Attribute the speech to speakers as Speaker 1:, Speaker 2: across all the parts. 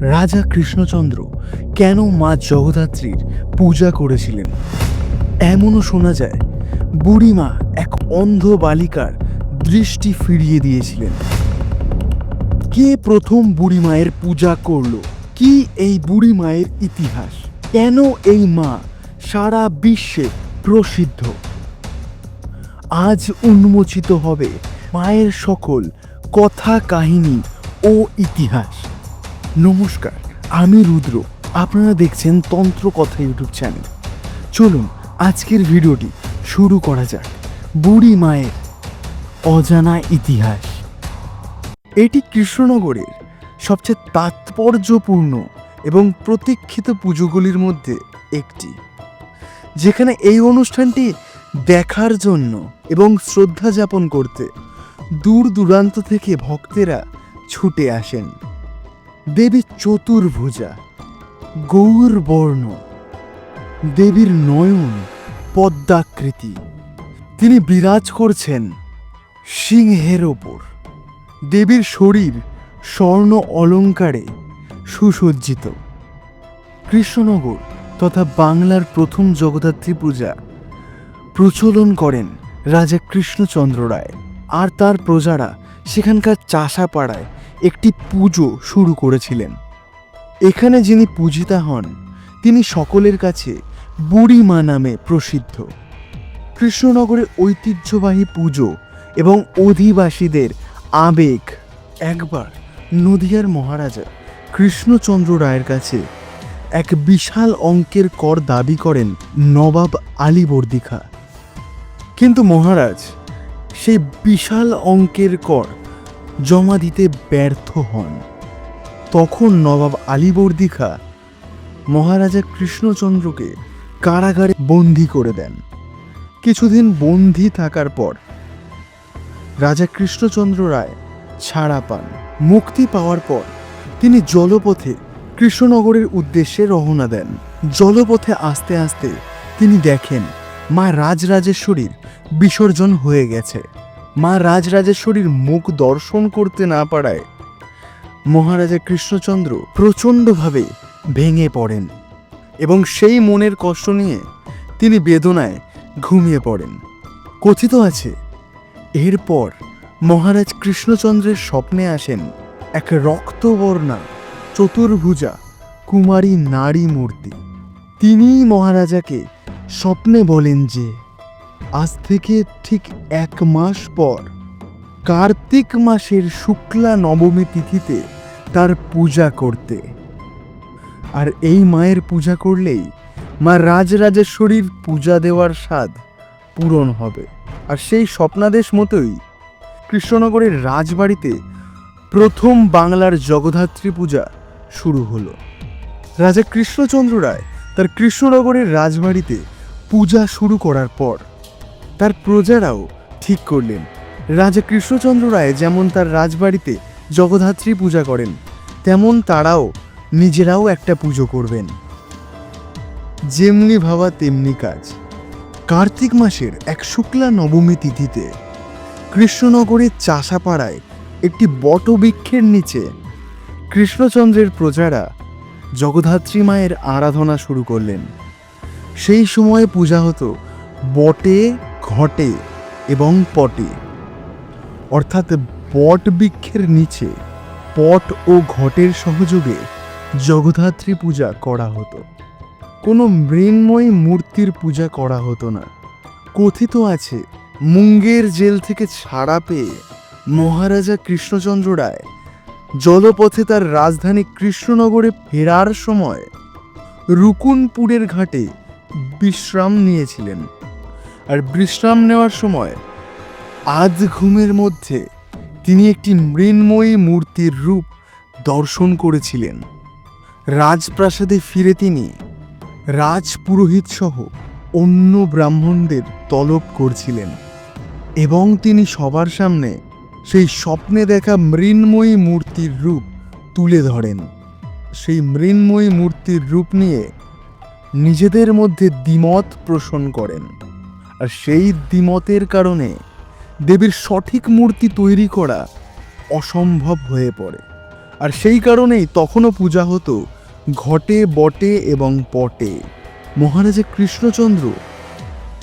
Speaker 1: রাজা কৃষ্ণচন্দ্র কেন মা জগদ্ধাত্রীর পূজা করেছিলেন? এমনও শোনা যায়, বুড়িমা এক অন্ধ বালিকার দৃষ্টি ফিরিয়ে দিয়েছিলেন। কে প্রথম বুড়ি মায়ের পূজা করল? কি এই বুড়ি মায়ের ইতিহাস? কেন এই মা সারা বিশ্বে প্রসিদ্ধ? আজ উন্মোচিত হবে মায়ের সকল কথা, কাহিনী ও ইতিহাস। নমস্কার, আমি রুদ্র। আপনারা দেখছেন তন্ত্র কথা ইউটিউব চ্যানেল। চলুন, আজকের ভিডিওটি শুরু করা যাক। বুড়ি মায়ের অজানা ইতিহাস। এটি কৃষ্ণনগরের সবচেয়ে তাৎপর্যপূর্ণ এবং প্রতীক্ষিত পুজোগুলির মধ্যে একটি। যেখানে এই অনুষ্ঠানটি দেখার জন্য এবং শ্রদ্ধা যাপন করতে দূর দূরান্ত থেকে ভক্তেরা ছুটে আসেন। দেবী চতুর্ভুজা, গৌর বর্ণ, দেবীর নয়ন, পদ্মাকৃতি। তিনি বিরাজ করছেন সিংহের ওপর। দেবীর শরীর স্বর্ণ অলঙ্কারে সুসজ্জিত। কৃষ্ণনগর তথা বাংলার প্রথম জগদ্ধাত্রী পূজা প্রচলন করেন রাজা কৃষ্ণচন্দ্র রায়। আর তার প্রজারা সেখানকার চাষাপাড়ায় একটি পুজো শুরু করেছিলেন। এখানে যিনি পূজিতা হন, তিনি সকলের কাছে বুড়িমা নামে প্রসিদ্ধ। কৃষ্ণনগরের ঐতিহ্যবাহী পুজো এবং অধিবাসীদের আবেগ। একবার নদিয়ার মহারাজা কৃষ্ণচন্দ্র রায়ের কাছে এক বিশাল অঙ্কের কর দাবি করেন নবাব আলীবর্দী খা কিন্তু মহারাজ, সেই বিশাল অঙ্কের কর জমা দিতে ব্যর্থ হন। তখন নবাব আলীবর্দী খা মহারাজা কৃষ্ণচন্দ্রকে কারাগারে বন্দি করে দেন। কিছুদিন বন্দি থাকার পর রাজা কৃষ্ণচন্দ্র রায় ছাড়া পান। মুক্তি পাওয়ার পর তিনি জলপথে কৃষ্ণনগরের উদ্দেশ্যে রওনা দেন। জলপথে আস্তে আস্তে তিনি দেখেন মা রাজরাজেশ্বরীর বিসর্জন হয়ে গেছে। মা রাজরাজেশ্বরীর মুখ দর্শন করতে না পারায় মহারাজা কৃষ্ণচন্দ্র প্রচণ্ডভাবে ভেঙে পড়েন এবং সেই মনের কষ্ট নিয়ে তিনি বেদনায় ঘুমিয়ে পড়েন। কথিত আছে, এরপর মহারাজ কৃষ্ণচন্দ্রের স্বপ্নে আসেন এক রক্তবর্ণা চতুর্ভুজা কুমারী নারী মূর্তি তিনিই মহারাজাকে স্বপ্নে বলেন যে আজ থেকে ঠিক এক মাস পর, কার্তিক মাসের শুক্লা নবমী তিথিতে তার পূজা করতে। আর এই মায়ের পূজা করলেই মা রাজরাজেশ্বরীর পূজা দেওয়ার স্বাদ পূরণ হবে। আর সেই স্বপ্নাদেশ মতোই কৃষ্ণনগরের রাজবাড়িতে প্রথম বাংলার জগদ্ধাত্রী পূজা শুরু হলো। রাজা কৃষ্ণচন্দ্র রায় তার কৃষ্ণনগরের রাজবাড়িতে পূজা শুরু করার পর তার প্রজারাও ঠিক করলেন। রাজা কৃষ্ণচন্দ্র রায় যেমন তার রাজবাড়িতে জগদ্ধাত্রী পূজা করেন, তেমন তারাও নিজেরাও একটা পুজো করবেন। যেমনি ভাবা তেমনি কাজ। কার্তিক মাসের এক শুক্লা নবমী তিথিতে কৃষ্ণনগরের চাষাপাড়ায় একটি বটবৃক্ষের নিচে কৃষ্ণচন্দ্রের প্রজারা জগদ্ধাত্রী মায়ের আরাধনা শুরু করলেন। সেই সময়ে পূজা হতো বটে ঘটে এবং পটে। অর্থাৎ বট বৃক্ষের নিচে পট ও ঘটের সহযোগে জগদ্ধাত্রী পূজা করা হতো। কোনো মৃন্ময়ী মূর্তির পূজা করা হতো না। কথিত আছে, মুঙ্গের জেল থেকে ছাড়া পেয়ে মহারাজা কৃষ্ণচন্দ্র রায় জলপথে তার রাজধানী কৃষ্ণনগরে ফেরার সময় রুকুনপুরের ঘাটে বিশ্রাম নিয়েছিলেন। আর বিশ্রাম নেওয়ার সময় আজ ঘুমের মধ্যে তিনি একটি মৃন্ময়ী মূর্তির রূপ দর্শন করেছিলেন। রাজপ্রাসাদে ফিরে তিনি রাজপুরোহিত সহ অন্য ব্রাহ্মণদের তলব করছিলেন এবং তিনি সবার সামনে সেই স্বপ্নে দেখা মৃন্ময়ী মূর্তির রূপ তুলে ধরেন। সেই মৃন্ময়ী মূর্তির রূপ নিয়ে নিজেদের মধ্যে দ্বিমত পোষণ করেন। আর সেই দ্বিমতের কারণে দেবীর সঠিক মূর্তি তৈরি করা অসম্ভব হয়ে পড়ে। আর সেই কারণেই তখনও পূজা হতো ঘটে, বটে এবং পটে। মহারাজা কৃষ্ণচন্দ্র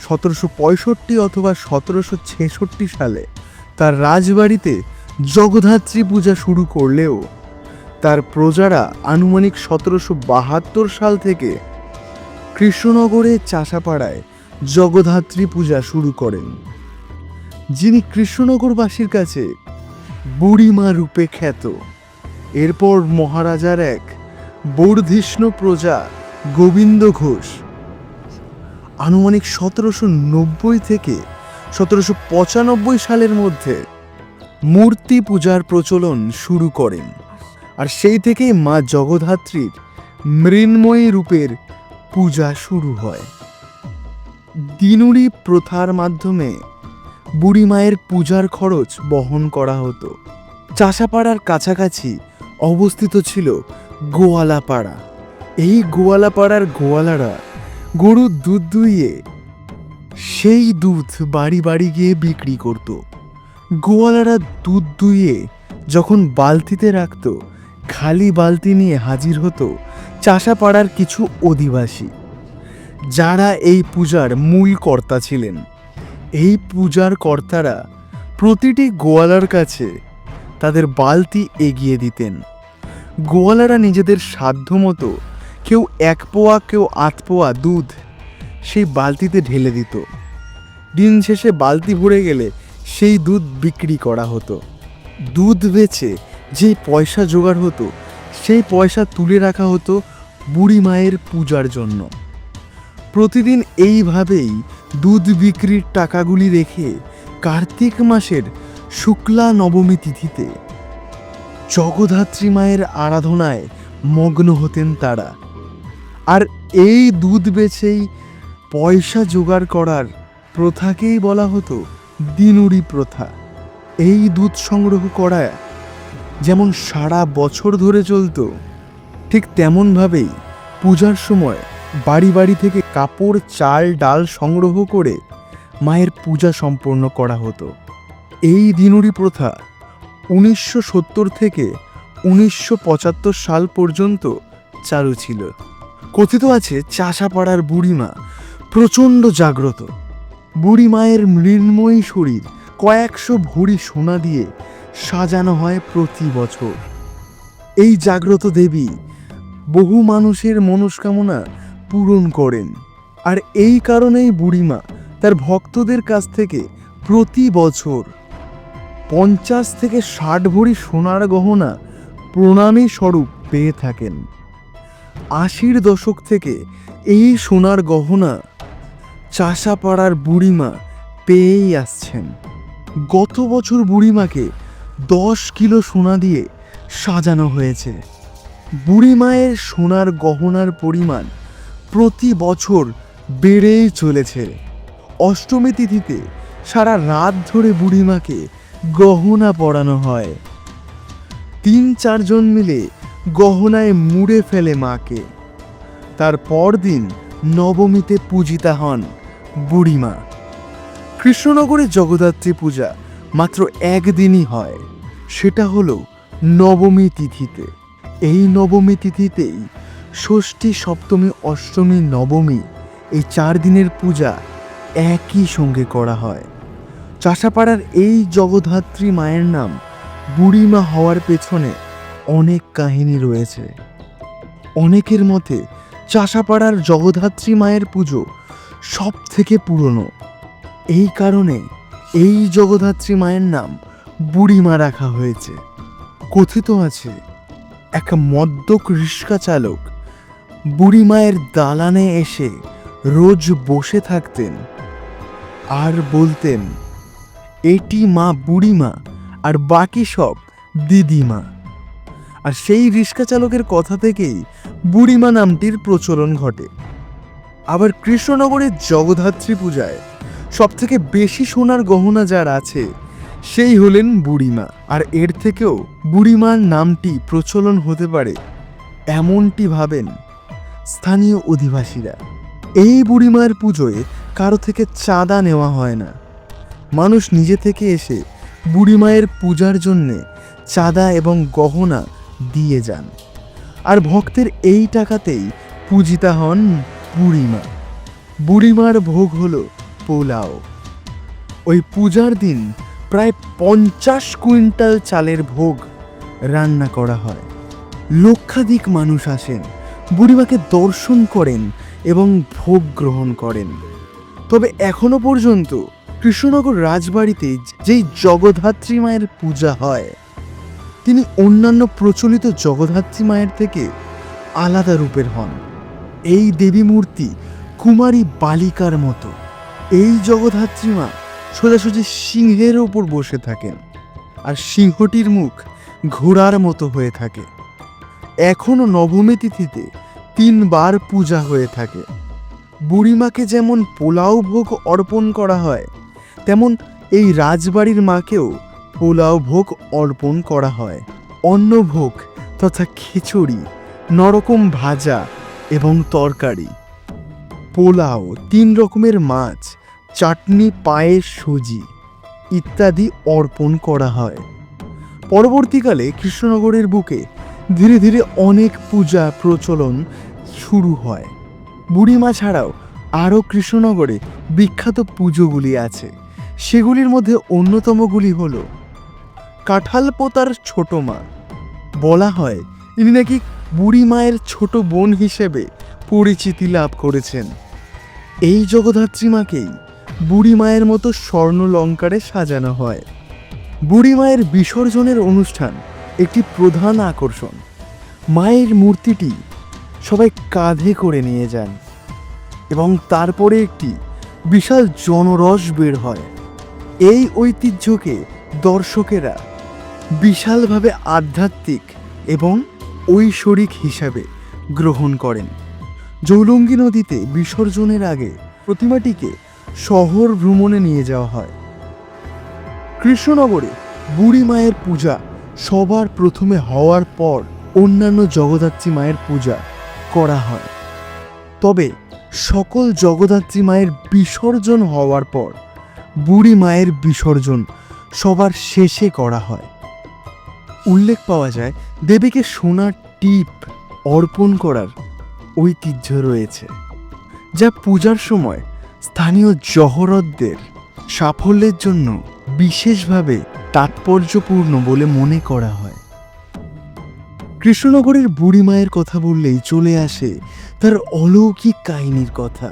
Speaker 1: সতেরোশো পঁয়ষট্টি অথবা সতেরোশো ছেষট্টি সালে তার রাজবাড়িতে জগদ্ধাত্রী পূজা শুরু করলেও তার প্রজারা আনুমানিক সতেরোশো বাহাত্তর সাল থেকে কৃষ্ণনগরে চাষাপাড়ায় জগদ্ধাত্রী পূজা শুরু করেন। যিনি কৃষ্ণনগরবাসীর কাছে বুড়িমা রূপে খ্যাত, এরপর মহারাজার এক বর্ধিষ্ণু প্রজা গোবিন্দ ঘোষ। আনুমানিক সতেরোশো নব্বই থেকে সতেরোশো পঁচানব্বই সালের মধ্যে মূর্তি পূজার প্রচলন শুরু করেন আর সেই থেকেই মা জগদ্ধাত্রীর মৃন্ময়ী রূপের পূজা শুরু হয়। দিনুরি প্রথার মাধ্যমে বুড়ি মায়ের পূজার খরচ বহন করা হতো। চাষাপাড়ার কাছাকাছি অবস্থিত ছিল গোয়ালাপাড়া। এই গোয়ালাপাড়ার গোয়ালারা গরুর দুধ দুইয়ে সেই দুধ বাড়ি বাড়ি গিয়ে বিক্রি করত। গোয়ালারা দুধ দুইয়ে যখন বালতিতে রাখত, খালি বালতি নিয়ে হাজির হতো চাষাপাড়ার কিছু অধিবাসী। যারা এই পূজার মূল কর্তা ছিলেন। এই পূজার কর্তারা প্রতিটি গোয়ালার কাছে তাদের বালতি এগিয়ে দিতেন। গোয়ালারা নিজেদের সাধ্যমতো কেউ এক পোয়া, কেউ আধ পোয়া দুধ সেই বালতিতে ঢেলে দিত। দিন শেষে বালতি ভরে গেলে সেই দুধ বিক্রি করা হতো। দুধ বেচে যে পয়সা জোগাড় হতো, সেই পয়সা তুলে রাখা হতো বুড়ি মায়ের পূজার জন্য। প্রতিদিন এইভাবেই দুধ বিক্রির টাকাগুলি রেখে কার্তিক মাসের শুক্লা নবমী তিথিতে জগদ্ধাত্রী মায়ের আরাধনায় মগ্ন হতেন তারা। আর এই দুধ বেচেই পয়সা জোগাড় করার প্রথাকেই বলা হতো দিনুরি প্রথা। এই দুধ সংগ্রহ করা যেমন সারা বছর ধরে চলতো, ঠিক তেমনভাবেই পূজার সময় বাড়ি বাড়ি থেকে কাপড়, চাল, ডাল সংগ্রহ করে মায়ের পূজা সম্পন্ন করা হতো। এই দিনুরি প্রথা উনিশশো সত্তর থেকে উনিশশো পঁচাত্তর সাল পর্যন্ত চালু ছিল। কথিত আছে, চাষাপাড়ার বুড়িমা প্রচণ্ড জাগ্রত। বুড়ি মায়ের মৃন্ময়ী শরীর কয়েকশো ভরি সোনা দিয়ে সাজানো হয় প্রতি বছর। এই জাগ্রত দেবী বহু মানুষের মনস্কামনা পূরণ করেন। আর এই কারণেই বুড়িমা তার ভক্তদের কাছ থেকে প্রতি বছর পঞ্চাশ থেকে ষাট ভরি সোনার গহনা প্রণামী স্বরূপ পেয়ে থাকেন। আশির দশক থেকে এই সোনার গহনা চাষাপাড়ার বুড়িমা পেয়েই আসছেন। গত বছর বুড়িমাকে দশ কিলো সোনা দিয়ে সাজানো হয়েছে। বুড়িমায়ের সোনার গহনার পরিমাণ প্রতি বছর বেড়েই চলেছে। অষ্টমী তিথিতে সারা রাত ধরে বুড়িমাকে গহনা পরানো হয়। তিন চারজন মিলে গহনায় মুড়ে ফেলে মাকে। তার পরদিন নবমীতে পূজিতা হন বুড়িমা। কৃষ্ণনগরে জগদ্ধাত্রী পূজা মাত্র একদিনই হয়, সেটা হলো নবমী তিথিতে। এই নবমী তিথিতেই ষষ্ঠী, সপ্তমী, অষ্টমী, নবমী এই চার দিনের পূজা একই সঙ্গে করা হয়। চাষাপাড়ার এই জগদ্ধাত্রী মায়ের নাম বুড়িমা হওয়ার পেছনে অনেক কাহিনী রয়েছে। অনেকের মতে চাষাপাড়ার জগদ্ধাত্রী মায়ের পুজো সব থেকে পুরনো। এই কারণে এই জগদ্ধাত্রী মায়ের নাম বুড়িমা রাখা হয়েছে। কথিত আছে, এক মদ্যক রিস্কা চালক বুড়ি মায়ের দালানে এসে রোজ বসে থাকতেন আর বলতেন, এটি মা বুড়িমা আর বাকি সব দিদিমা। আর সেই রিক্সা চালকের কথা থেকেই বুড়িমা নামটির প্রচলন ঘটে। আবার কৃষ্ণনগরের জগদ্ধাত্রী পূজায় সব থেকে বেশি সোনার গহনা যার আছে, সেই হলেন বুড়িমা। আর এর থেকেও বুড়িমার নামটি প্রচলন হতে পারে এমনটি ভাবেন স্থানীয় অধিবাসীরা। এই বুড়িমার পুজোয় কারও থেকে চাঁদা নেওয়া হয় না। মানুষ নিজে থেকে এসে বুড়িমায়ের পূজার জন্যে চাঁদা এবং গহনা দিয়ে যান। আর ভক্তের এই টাকাতেই পূজিতা হন বুড়িমা। বুড়িমার ভোগ হল পোলাও। ওই পূজার দিন প্রায় পঞ্চাশ কুইন্টাল চালের ভোগ রান্না করা হয়। লক্ষাধিক মানুষ আসেন। বুড়িমাকে দর্শন করেন এবং ভোগ গ্রহণ করেন। তবে এখনও পর্যন্ত কৃষ্ণনগর রাজবাড়িতে যেই জগদ্ধাত্রী মায়ের পূজা হয়, তিনি অন্যান্য প্রচলিত জগদ্ধাত্রী মায়ের থেকে আলাদা রূপের হন। এই দেবী মূর্তি কুমারী বালিকার মতো। এই জগদ্ধাত্রী মা সোজাসুজি সিংহের ওপর বসে থাকেন, আর সিংহটির মুখ ঘোড়ার মতো হয়ে থাকে। এখনও নবমী তিথিতে তিনবার পূজা হয়ে থাকে। বুড়িমাকে যেমন পোলাও ভোগ অর্পণ করা হয়, তেমন এই রাজবাড়ির মাকেও পোলাও ভোগ অর্পণ করা হয়। অন্নভোগ তথা খিচুড়ি, নরকম ভাজা এবং তরকারি। পোলাও, তিন রকমের মাছ, চাটনি পায়েস সুজি ইত্যাদি অর্পণ করা হয়। পরবর্তীকালে কৃষ্ণনগরের বুকে ধীরে ধীরে অনেক পূজা প্রচলন শুরু হয়। বুড়িমা ছাড়াও আরও কৃষ্ণনগরে বিখ্যাত পুজোগুলি আছে। সেগুলির মধ্যে অন্যতমগুলি হল কাঁঠালপোতার ছোট মা। বলা হয় ইনি নাকি বুড়ি মায়ের ছোট বোন হিসেবে পরিচিতি লাভ করেছেন। এই জগদ্ধাত্রী মাকেই বুড়ি মায়ের মতো স্বর্ণলঙ্কারে সাজানো হয়। বুড়ি মায়ের বিসর্জনের অনুষ্ঠান একটি প্রধান আকর্ষণ। মায়ের মূর্তিটি সবাই কাঁধে করে নিয়ে যান এবং তারপরে একটি বিশাল জনরস বের হয়। এই ঐতিহ্যকে দর্শকেরা বিশালভাবে আধ্যাত্মিক এবং ঐশ্বরিক হিসাবে গ্রহণ করেন। জৌলঙ্গি নদীতে বিসর্জনের আগে প্রতিমাটিকে শহর ভ্রমণে নিয়ে যাওয়া হয়। কৃষ্ণনগরে বুড়ি মায়ের পূজা সবার প্রথমে হওয়ার পর অন্যান্য জগদ্ধাত্রী মায়ের পূজা করা হয়। তবে সকল জগদ্ধাত্রী মায়ের বিসর্জন হওয়ার পর বুড়ি মায়ের বিসর্জন সবার শেষে করা হয়। উল্লেখ পাওয়া যায়, দেবীকে সোনার টিপ অর্পণ করার ঐতিহ্য রয়েছে, যা পূজার সময় স্থানীয় জহরতদের সাফল্যের জন্য বিশেষভাবে তাৎপর্যপূর্ণ বলে মনে করা হয়। কৃষ্ণনগরের বুড়ি মায়ের কথা বললেই চলে আসে তার অলৌকিক কাহিনীর কথা।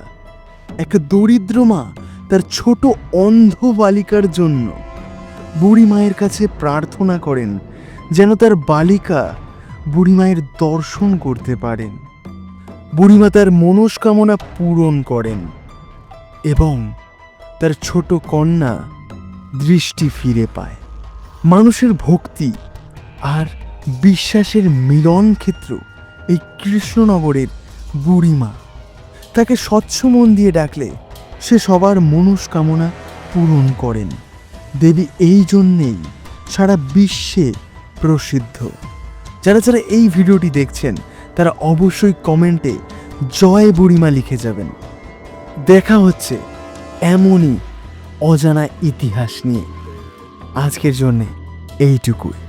Speaker 1: এক দরিদ্র মা তার ছোট অন্ধ বালিকার জন্য বুড়ি মায়ের কাছে প্রার্থনা করেন যেন তার বালিকা বুড়ি মায়ের দর্শন করতে পারেন। বুড়িমা তার মনস্কামনা পূরণ করেন এবং তার ছোট কন্যা দৃষ্টি ফিরে পায়। মানুষের ভক্তি আর বিশ্বাসের মিলন ক্ষেত্র এই কৃষ্ণনগরের বুড়িমা। তাকে স্বচ্ছ মন দিয়ে ডাকলে সে সবার মনস্কামনা পূরণ করেন। দেবী এই জন্যেই সারা বিশ্বে প্রসিদ্ধ। যারা যারা এই ভিডিওটি দেখছেন, তারা অবশ্যই কমেন্টে জয় বুড়িমা লিখে যাবেন। দেখা হচ্ছে এমনই অজানা ইতিহাস নিয়ে। আজকের জন্যে এইটুকুই।